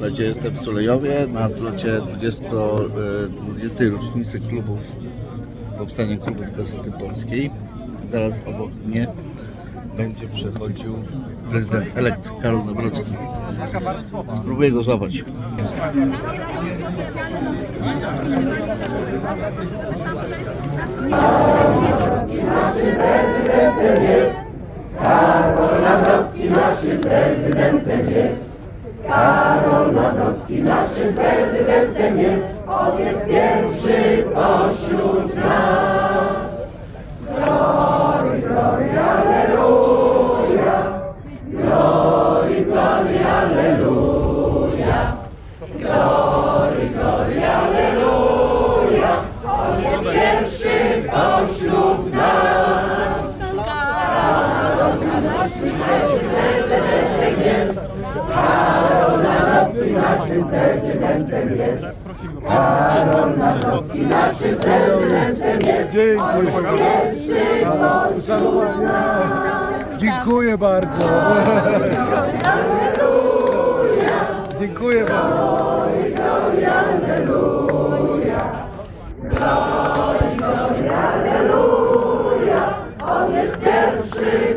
Słuchajcie, jestem w Sulejowie na zlocie 20, 20. rocznicy klubów, powstania klubów Gazety Polskiej. Zaraz obok mnie będzie przechodził prezydent elekt Karol Dobrocki. Spróbuję go złapać. Naszym prezydentem jest, Karol Dobrocki naszym prezydentem jest. Karol Nawrocki naszym prezydentem jest, on jest pierwszy pośród nas. Glory, glory, alleluja, glory, glory, alleluja, glory, glory, alleluja, on jest pierwszy pośród nas. Karol Nawrocki naszym prezydentem jest, naszym prezydentem jest. Karol Nawrocki naszym prezydentem jest. Dziękuję. Pierwszy Dziękuję bardzo. Dziękuję bardzo. On jest pierwszy,